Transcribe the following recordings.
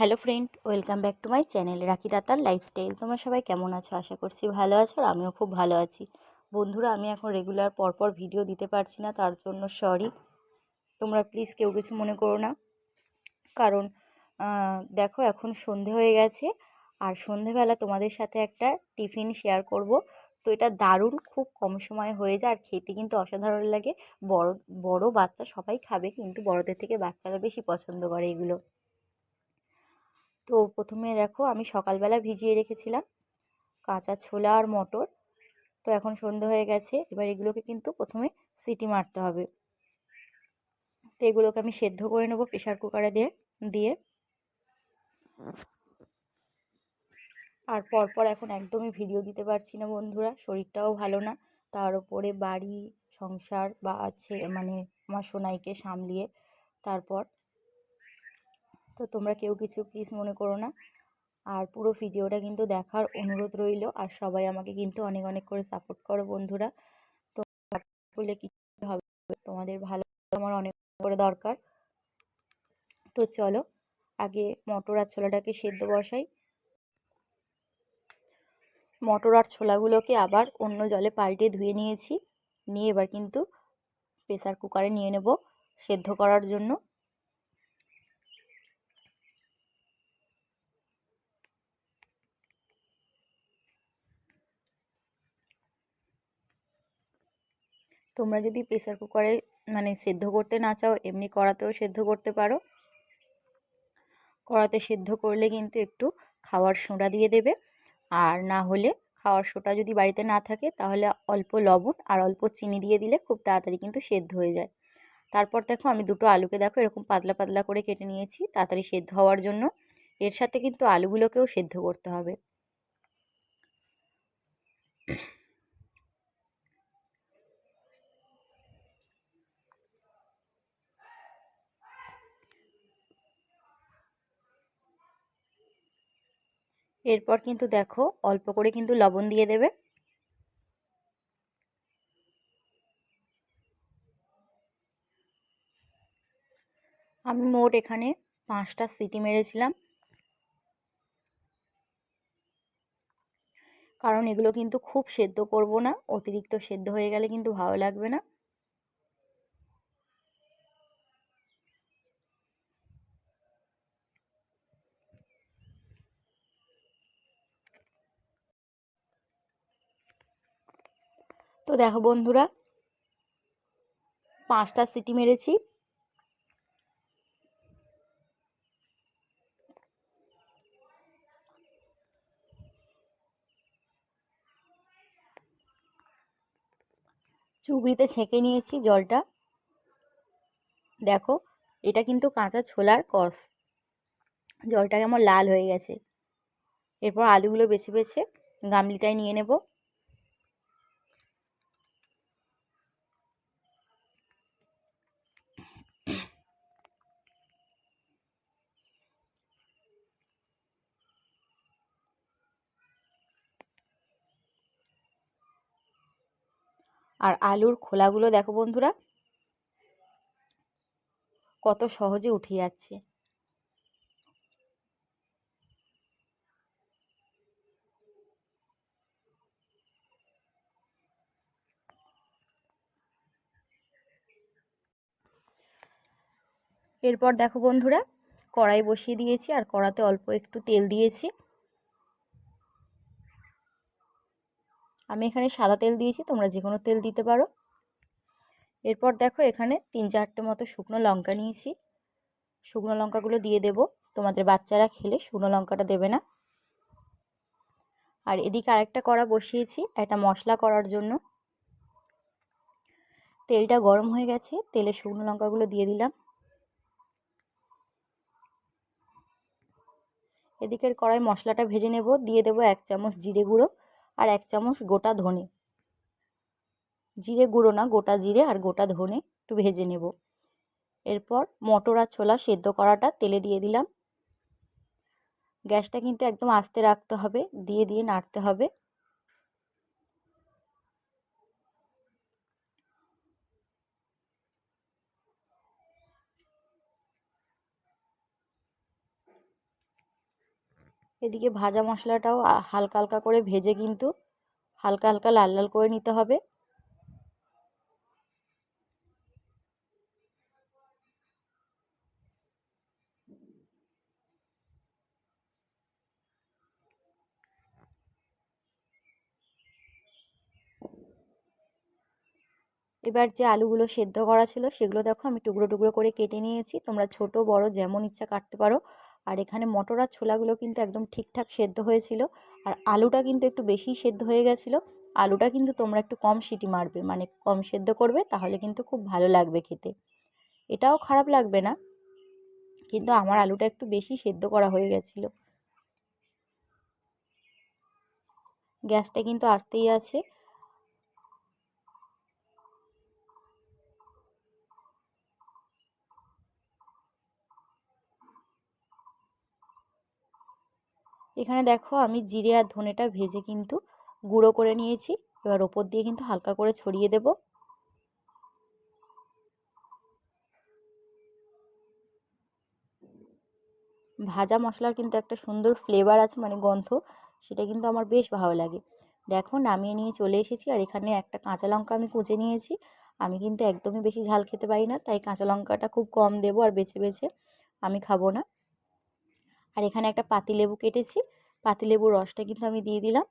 Hello friend welcome back to my channel Rakhi দাতার lifestyle তোমরা সবাই কেমন আছো? আশা করছি ভালো আছো আর আমিও খুব ভালো আছি। বন্ধুরা, আমি এখন রেগুলার পরপর ভিডিও দিতে পারছি না, তার জন্য সরি তোমরা প্লিজ কেউ কিছু মনে করো না। কারণ দেখো এখন সন্ধে হয়ে গেছে আর সন্ধেবেলা তোমাদের সাথে একটা টিফিন শেয়ার করব। তো এটা দারুণ খুব কম সময় হয়ে যায় আর খেতে কিন্তু অসাধারণ লাগে। বড় বড় বাচ্চা সবাই খাবে কিন্তু বড়দের থেকে বাচ্চারা বেশি পছন্দ করে এগুলো। তো প্রথমে দেখো আমি সকালবেলা ভিজিয়ে রেখেছিলাম কাঁচা ছোলা আর মটর। তো এখন সন্ধে হয়ে গেছে, এবার এগুলোকে কিন্তু প্রথমে সিটি মারতে হবে। তো এগুলোকে আমি সেদ্ধ করে নেব প্রেশার কুকারে দিয়ে দিয়ে। আর পরপর এখন একদমই ভিডিও দিতে পারছি না বন্ধুরা, শরীরটাও ভালো না। তার উপরে বাড়ি, সংসার বা আছে মানে আমার সোনাইকে সামলিয়ে তারপর তো তোমরা কেউ কিছু প্লিজ মনে করো না। আর পুরো ভিডিওটা কিন্তু দেখার অনুরোধ রইল। আর সবাই আমাকে কিন্তু অনেক অনেক করে সাপোর্ট করো বন্ধুরা। তো বলে কিছু হবে? তোমাদের ভালো আমার অনেক করে দরকার। তো চলো, আগে মটর আর ছোলাটাকে সেদ্ধ বসাই। মটর আর ছোলাগুলোকে আবার অন্য জলে পাল্টে ধুয়ে নিয়েছি। নিয়ে এবার কিন্তু প্রেসার কুকারে নিয়ে নেব সেদ্ধ করার জন্য। তোমরা যদি প্রেসার কুকারে মানে সেদ্ধ করতে না চাও, এমনি কড়াতেও সেদ্ধ করতে পারো। কড়াতে সেদ্ধ করলে কিন্তু একটু খাওয়ার সোঁডা দিয়ে দেবে। আর না হলে খাওয়ার সোঁটা যদি বাড়িতে না থাকে, তাহলে অল্প লবণ আর অল্প চিনি দিয়ে দিলে খুব তাড়াতাড়ি কিন্তু সেদ্ধ হয়ে যায়। তারপর দেখো আমি দুটো আলুকে দেখো এরকম পাতলা পাতলা করে কেটে নিয়েছি, তাড়াতাড়ি সেদ্ধ হওয়ার জন্য। এর সাথে কিন্তু আলুগুলোকেও সেদ্ধ করতে হবে। এরপর কিন্তু দেখো অল্প করে কিন্তু লবণ দিয়ে দেবে। আমি মোট এখানে পাঁচটা সিটি মেরেছিলাম। কারণ এগুলো কিন্তু খুব সেদ্ধ করব না, অতিরিক্ত সেদ্ধ হয়ে গেলে কিন্তু ভালো লাগবে না। তো দেখো বন্ধুরা, পাঁচটা সিটি মেরেছি। চুবড়িতে ছেঁকে নিয়েছি জলটা। দেখো, এটা কিন্তু কাঁচা ছোলার কষ। জলটা কেমন লাল হয়ে গেছে। এরপর আলুগুলো বেছে বেছে গামলিটায় নিয়ে নেব। আর আলুর খোলাগুলো দেখো বন্ধুরা, কত সহজে উঠে যাচ্ছে। এরপর দেখো বন্ধুরা, কড়াই বসিয়ে দিয়েছি, আর কড়াতে অল্প একটু তেল দিয়েছি। আমি এখানে সাদা তেল দিয়েছি, তোমরা যে কোনো তেল দিতে পারো। এরপর দেখো এখানে তিন চারটে মতো শুকনো লঙ্কা নিয়েছি। শুকনো লঙ্কাগুলো দিয়ে দেব। তোমাদের বাচ্চারা খেলে শুকনো লঙ্কাটা দেবে না। আর এদিকে আরেকটা কড়া বসিয়েছি, একটা মশলা করার জন্য। তেলটা গরম হয়ে গেছে, তেলে শুকনো লঙ্কাগুলো দিয়ে দিলাম। এদিকের কড়াই মশলাটা ভেজে নেব, দিয়ে দেবো এক চামচ জিরে গুঁড়ো। আর এক চামচ গোটা ধনে। জিরে গুঁড়ো না, গোটা জিরে আর গোটা ধনে একটু ভেজে নেব। এরপর মটর আর ছোলা সেদ্ধ করাটা তেলে দিয়ে দিলাম। গ্যাসটা কিন্তু একদম আস্তে রাখতে হবে, দিয়ে দিয়ে নাড়তে হবে। এদিকে ভাজা মশলাটাও হালকা হালকা করে ভেজে কিন্তু হালকা হালকা লাল লাল করে নিতে হবে। এবার যে আলুগুলো সেদ্ধ করা ছিল সেগুলো দেখো আমি টুকরো টুকরো করে কেটে নিয়েছি। তোমরা ছোট, বড় যেমন ইচ্ছা কাটতে পারো। আর এখানে মটর আর ছোলাগুলো কিন্তু একদম ঠিকঠাক সেদ্ধ হয়েছিল। আর আলুটা কিন্তু একটু বেশি সেদ্ধ হয়ে গেছিল। আলুটা কিন্তু তোমরা একটু কম সিটি মারবে মানে কম সেদ্ধ করবে, তাহলে কিন্তু খুব ভালো লাগবে খেতে। এটাও খারাপ লাগবে না, কিন্তু আমার আলুটা একটু বেশি সেদ্ধ করা হয়ে গেছিল। গ্যাসটা কিন্তু আসতেই আছে। এখানে দেখো আমি জিরে আর ধনেটা ভেজে কিন্তু গুঁড়ো করে নিয়েছি। এবার ওপর দিয়ে কিন্তু হালকা করে ছড়িয়ে দেব। ভাজা মশলার কিন্তু একটা সুন্দর ফ্লেভার আছে মানে গন্ধ, সেটা কিন্তু আমার বেশ ভালো লাগে। দেখো নামিয়ে নিয়ে চলে এসেছি, আর এখানে একটা কাঁচা লঙ্কা আমি কুচে নিয়েছি। আমি কিন্তু একদমই বেশি ঝাল খেতে পারি না, তাই কাঁচা লঙ্কাটা খুব কম দেবো আর বেছে বেছে আমি খাব না। আর এখানে একটা পাতিলেবু কেটেছি। পাতিলেবুর রসটা কিন্তু আমি দিয়ে দিলাম।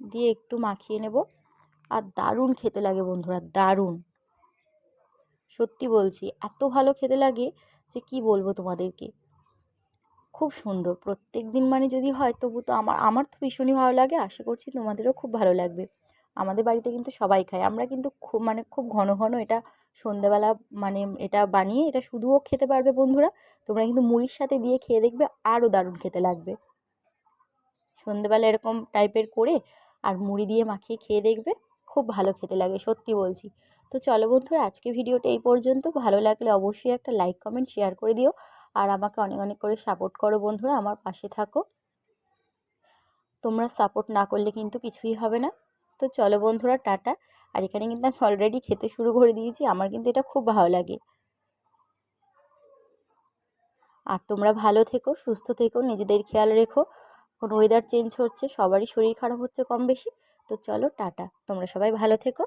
দিয়ে একটু মাখিয়ে নেব। আর দারুণ খেতে লাগে বন্ধুরা, দারুণ। সত্যি বলছি, এত ভালো খেতে লাগে যে কি বলব তোমাদেরকে? খুব সুন্দর প্রত্যেক দিন মানে যদি হয় তবু তো আমার আমার তো ভীষণই ভালো লাগে। আশা করছি তোমাদেরও খুব ভালো লাগবে। আমাদের বাড়িতে কিন্তু সবাই খায়। আমরা কিন্তু খুব মানে খুব ঘন ঘন এটা সন্ধেবেলা মানে এটা বানিয়ে এটা শুধুও খেতে পারবে বন্ধুরা। তোমরা কিন্তু মুড়ির সাথে দিয়ে খেয়ে দেখবে আরও দারুণ খেতে লাগবে। সন্ধেবেলা এরকম টাইপের করে আর মুড়ি দিয়ে মাখিয়ে খেয়ে দেখবে খুব ভালো খেতে লাগে, সত্যি বলছি। তো চলো বন্ধুরা আজকে ভিডিওটা এই পর্যন্ত। ভালো লাগলে অবশ্যই একটা লাইক কমেন্ট শেয়ার করে দিও। আর আমাকে অনেক অনেক করে সাপোর্ট করো বন্ধুরা, আমার পাশে থাকো। তোমরা সাপোর্ট না করলে কিন্তু কিছুই হবে না। তো চলো বন্ধুরা, টাটা। আর এখানে কিন্তু আমি অলরেডি খেতে শুরু করে দিয়েছি, আমার কিন্তু এটা খুব ভালো লাগে। আর তোমরা ভালো থেকো, সুস্থ থেকো, নিজেদের খেয়াল রেখো। এখন ওয়েদার চেঞ্জ হচ্ছে, সবারই শরীর খারাপ হচ্ছে কম বেশি তো চলো, টাটা। তোমরা সবাই ভালো থেকো।